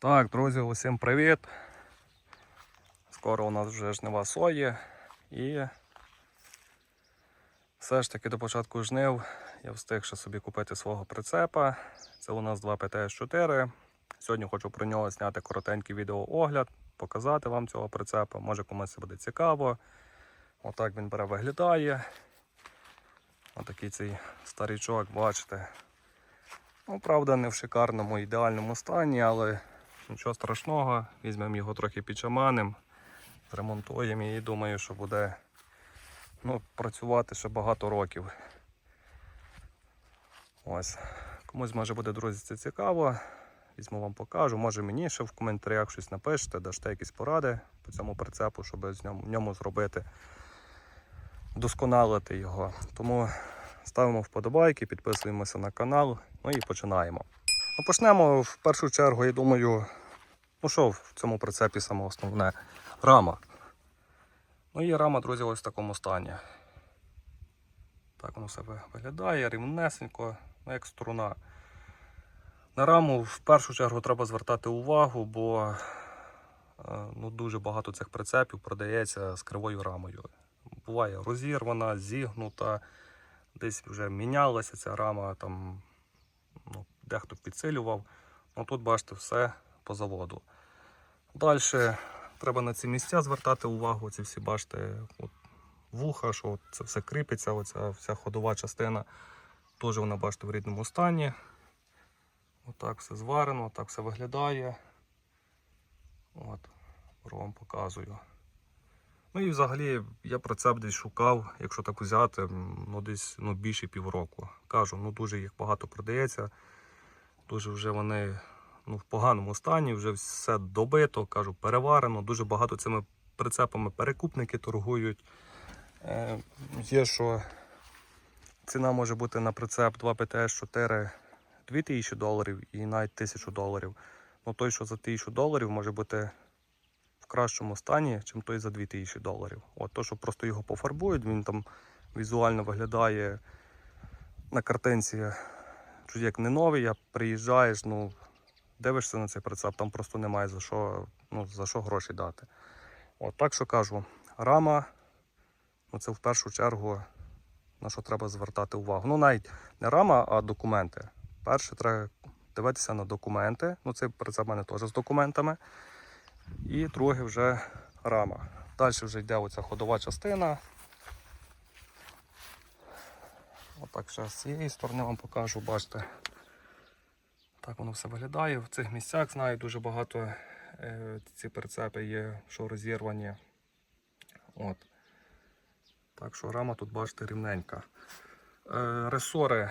Так, друзі, усім привіт. Скоро у нас вже жнива сої і все ж таки до початку жнив я встиг ще собі купити свого прицепа. Це у нас 2 ПТС-4. Сьогодні хочу про нього зняти коротенький відеоогляд, показати вам цього прицепа. Може комусь це буде цікаво. Отак він бере виглядає. Отакий цей старічок, бачите. Ну, правда, не в шикарному ідеальному стані, але нічого страшного. Візьмемо його трохи підшаманим, зремонтуємо і думаю, що буде ну, працювати ще багато років. Ось. Комусь може буде, друзі, це цікаво. Візьму вам покажу. Може мені ще в коментарях щось напишете, дасте якісь поради по цьому прицепу, щоб в ньому зробити, вдосконалити його. Тому ставимо вподобайки, підписуємося на канал, ну і починаємо. Ну, почнемо в першу чергу, я думаю, ну що в цьому прицепі саме основне? Рама. Ну і рама, друзі, ось в такому стані. Так воно себе виглядає, рівнесенько, ну як струна. На раму в першу чергу треба звертати увагу, бо е, ну, дуже багато цих прицепів продається з кривою рамою. Буває розірвана, зігнута, десь вже мінялася ця рама, там ну, дехто підсилював. Ну тут бачите, все по заводу. Далі треба на ці місця звертати увагу. Ці всі бачите, от, вуха, що це все кріпиться, оця вся ходова частина. Теж вона бачите в рідному стані. Отак все зварено, так все виглядає. От, вам показую. Ну і взагалі я прицеп десь шукав, якщо так взяти, ну десь ну, більше півроку. Кажу, ну дуже їх багато продається. Дуже вже вони ну, в поганому стані, вже все добито, кажу, переварено. Дуже багато цими прицепами перекупники торгують. Е, є, що ціна може бути на прицеп 2 ПТС-4 2000 доларів і навіть 1000 доларів. Ну той, що за 1000 доларів може бути кращому стані, чим той за 2000 доларів. От то, що просто його пофарбують, він там візуально виглядає на картинці чуть як не новий, а приїжджаєш, ну дивишся на цей прицеп, там просто немає за що, ну, за що гроші дати. От так що кажу, рама, ну це в першу чергу на що треба звертати увагу. Ну навіть не рама, а документи. Перше треба дивитися на документи. Ну це прицеп в мене теж з документами. І друге вже рама. Далі вже йде оця ходова частина. Отак ще з цієї сторони вам покажу, бачите. Так воно все виглядає. В цих місцях знаю дуже багато е, ці прицепи є, що розірвані. От. Так що рама тут бачите рівненька. Е, ресори,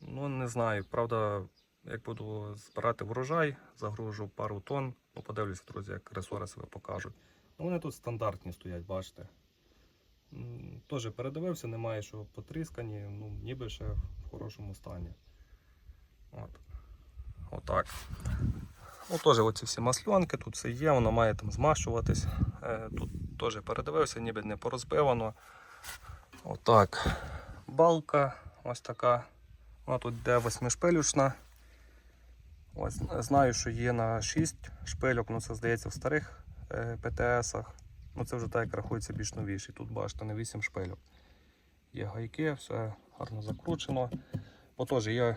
ну не знаю, правда, як буду збирати врожай, загружу пару тонн. Ну, подивлюся, друзі, як ресори себе покажуть. Ну, вони тут стандартні стоять, бачите. Теж передивився, немає що потріскані, ну, ніби ще в хорошому стані. От. Отак. Ну, теж оці всі масльонки, тут все є, воно має там змащуватись. Е, тут теж передивився, ніби не порозбивано. Отак. Балка ось така. Вона тут йде восьмишпилючна. Ось, знаю, що є на 6 шпильок, ну це здається в старих е, ПТСах. Ну це вже так як рахується більш новіший. Тут бачите на 8 шпильок. Є гайки, все гарно закручено. Бо теж є,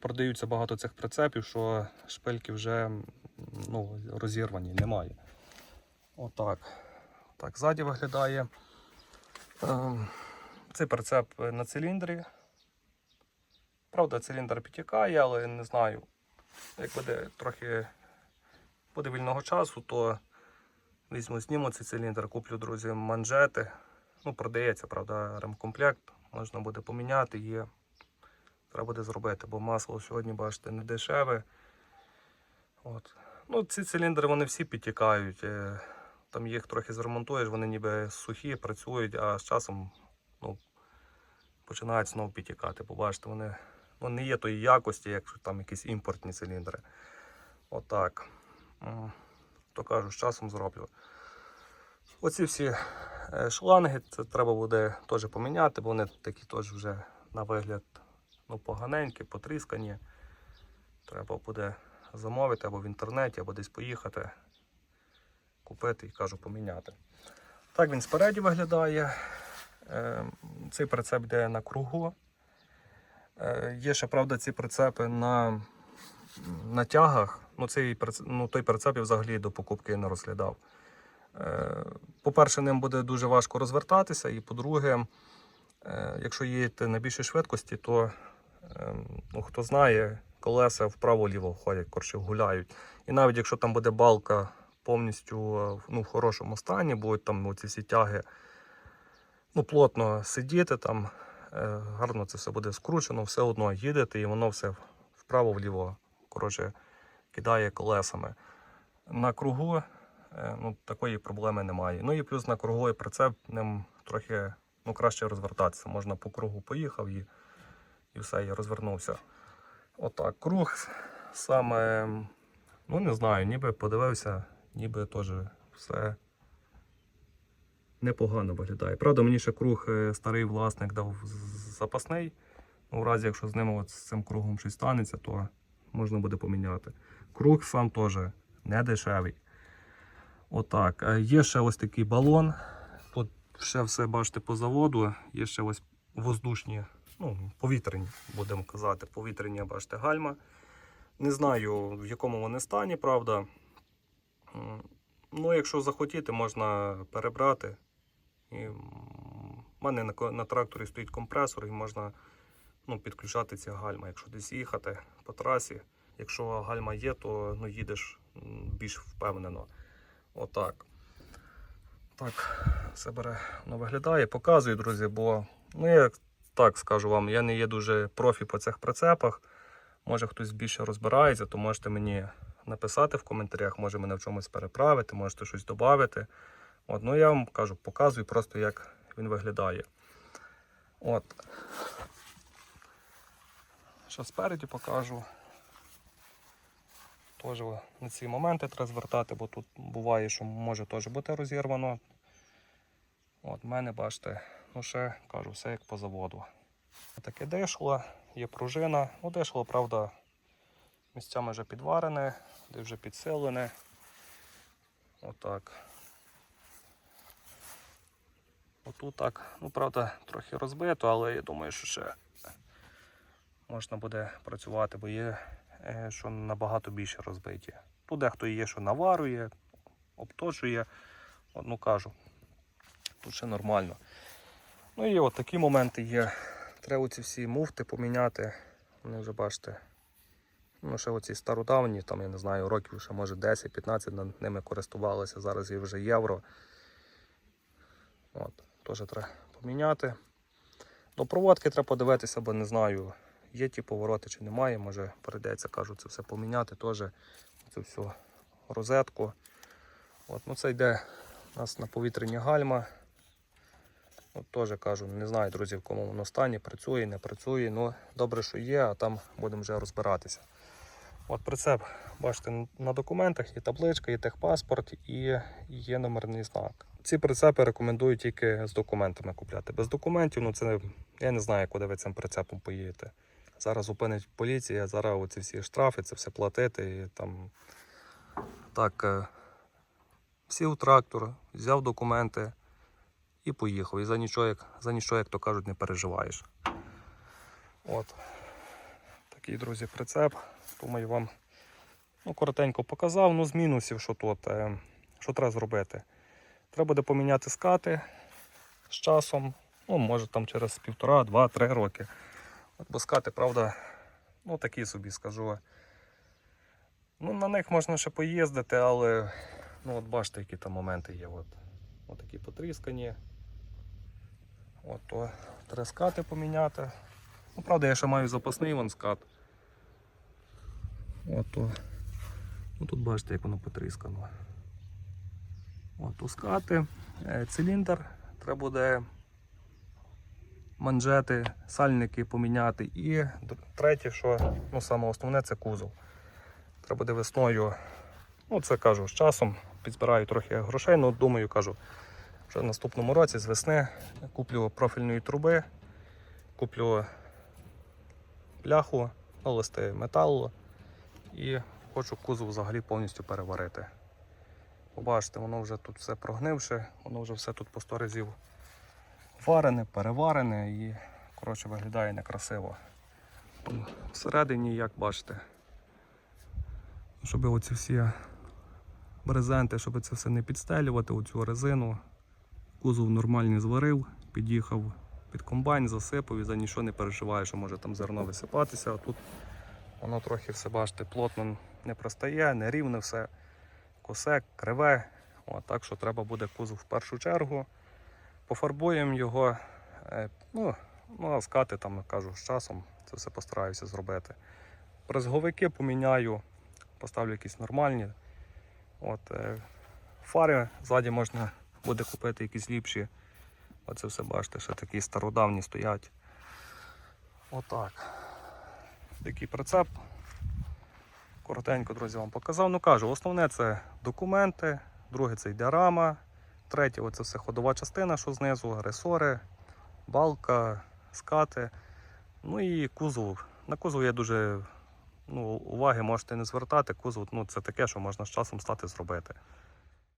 продаються багато цих прицепів, що шпильки вже ну, розірвані, немає. Отак. Так, ззаді виглядає. Ем, Цей прицеп на циліндрі. Правда, циліндр підтікає, але не знаю. Як буде трохи буде вільного часу, то візьму, зніму цей циліндр, куплю, друзі, манжети. Ну, продається, правда, ремкомплект. Можна буде поміняти, є. Треба буде зробити, бо масло сьогодні, бачите, не дешеве. От. Ну, ці циліндри вони всі підтікають. е, Там їх трохи зремонтуєш, вони ніби сухі, працюють, а з часом ну, починають знову підтікати. Бо бачите, вони ну, не є тої якості, як там якісь імпортні циліндри. Отак. То кажу, з часом зроблю. Оці всі е, шланги це треба буде теж поміняти, бо вони такі теж вже на вигляд ну, поганенькі, потріскані. Треба буде замовити або в інтернеті, або десь поїхати, купити і кажу поміняти. Так він спереді виглядає. Е, Цей прицеп йде на кругу. Е, Є ще, правда, ці прицепи на, на тягах. Ну, цей, ну, той прицеп я взагалі до покупки не розглядав. Е, По-перше, ним буде дуже важко розвертатися, і по-друге, е, якщо їдете на більшій швидкості, то ем, ну, хто знає, колеса вправо-ліво ходять, коротше, гуляють. І навіть якщо там буде балка повністю ну, в хорошому стані, будуть там ну, ці всі тяги ну, плотно сидіти, там гарно це все буде скручено, все одно їдете і воно все вправо-вліво коротше, кидає колесами. На кругу е, ну, такої проблеми немає. Ну і плюс на круговий прицеп ним трохи ну, краще розвертатися. Можна по кругу поїхав і, і все, і розвернувся. Отак. Круг саме, ну не знаю, ніби подивився, ніби теж все непогано виглядає. Правда, мені ще круг е, старий власник дав запасний. Ну, в разі, якщо з ним от, з цим кругом щось станеться, то можна буде поміняти. Круг сам теж не дешевий. Отак. Е, Є ще ось такий балон. Тут ще все бачите по заводу. Є ще ось воздушні, ну, повітряні, будемо казати, повітряні, бачите, гальма. Не знаю, в якому вони стані, правда. Ну, якщо захотіти, можна перебрати. І в мене на, на тракторі стоїть компресор і можна ну, підключати ці гальма. Якщо десь їхати по трасі, якщо гальма є, то ну, їдеш більш впевнено. Отак. Так, все бере воно виглядає. Показую, друзі, бо ну, я так скажу вам, я не є дуже профі по цих прицепах. Може хтось більше розбирається, то можете мені написати в коментарях, може мене в чомусь переправити, можете щось додати. От, ну я вам кажу, показую просто, як він виглядає. От. Що спереді покажу. Теж на ці моменти треба звертати, бо тут буває, що може теж бути розірвано. От, мене, бачите, ну ще кажу, все як по заводу. Таке дешло, є пружина. Ну, дешло, правда, місцями вже підварене, де вже підсилене. Отак. Отут так, ну правда, трохи розбито, але я думаю, що ще можна буде працювати, бо є, е, що набагато більше розбиті. Тут дехто є, що наварує, обточує. От, ну кажу, тут ще нормально. Ну і от такі моменти є. Треба ці всі муфти поміняти. Вони вже бачите. Ну, ще оці стародавні, там, я не знаю, років ще може 10-15 над ними користувалися. Зараз є вже євро. От, теж треба поміняти. До проводки треба подивитися, бо не знаю, є ті повороти чи немає. Може прийдеться, кажу, це все поміняти теж. Цю всю розетку. От, ну це йде у нас на повітряні гальма. От теж кажу, не знаю, друзі, в кому воно стані, працює, не працює. Ну, добре, що є, а там будемо вже розбиратися. От прицеп, бачите, на документах є табличка, є техпаспорт і є номерний знак. Ці прицепи рекомендую тільки з документами купляти. Без документів, ну це я не знаю, куди ви цим прицепом поїдете. Зараз зупинить поліція, зараз оці всі штрафи, це все платити. І там так е, сів трактор, взяв документи і поїхав. І за нічого, як, за нічого, як то кажуть, не переживаєш. От. Такий, друзі, прицеп. Думаю, вам ну, коротенько показав. Ну, з мінусів, що тут, е, що треба зробити. Треба буде поміняти скати з часом. Ну, може там через півтора, два, три роки. От, бо скати, правда, ну такі собі скажу. Ну, на них можна ще поїздити, але ну, от бачите, які там моменти є. От, от такі потріскані. От, то треба скати поміняти. Ну, правда, я ще маю запасний вон скат. От, то. Ну, тут бачите, як воно потріскано. От, ускати, е, циліндр, треба буде манжети, сальники поміняти. І третє, що ну, саме основне, це кузов. Треба буде весною, ну це кажу, з часом підзбираю трохи грошей, ну думаю, кажу, вже в наступному році з весни куплю профільної труби, куплю пляху, ну, листи металу і хочу кузов взагалі повністю переварити. Побачите, воно вже тут все прогнивше, воно вже все тут по 100 разів варене, переварене і коротше, виглядає некрасиво. Всередині, як бачите, щоб оці всі брезенти, щоб це все не підстелювати, оцю резину. Кузов нормальний зварив, під'їхав під комбайн, засипав і за нічого не переживає, що може там зерно висипатися. А тут воно трохи все, бачите, плотно не пристає, не рівне все, косе, криве. От, так що треба буде кузов в першу чергу. Пофарбуємо його. е, Ну, ну а скати там, кажу, з часом це все постараюся зробити. Брезговики поміняю, поставлю якісь нормальні. От, е, фари ззаді можна буде купити якісь ліпші. Оце все бачите, що такі стародавні стоять. Отак. Такий прицеп. Коротенько, друзі, вам показав. Ну кажу, основне це документи, друге це йде рама, третє оце все ходова частина, що знизу, ресори, балка, скати. Ну і кузов. На кузов я дуже ну, уваги можете не звертати. Кузов ну, це таке, що можна з часом стати зробити.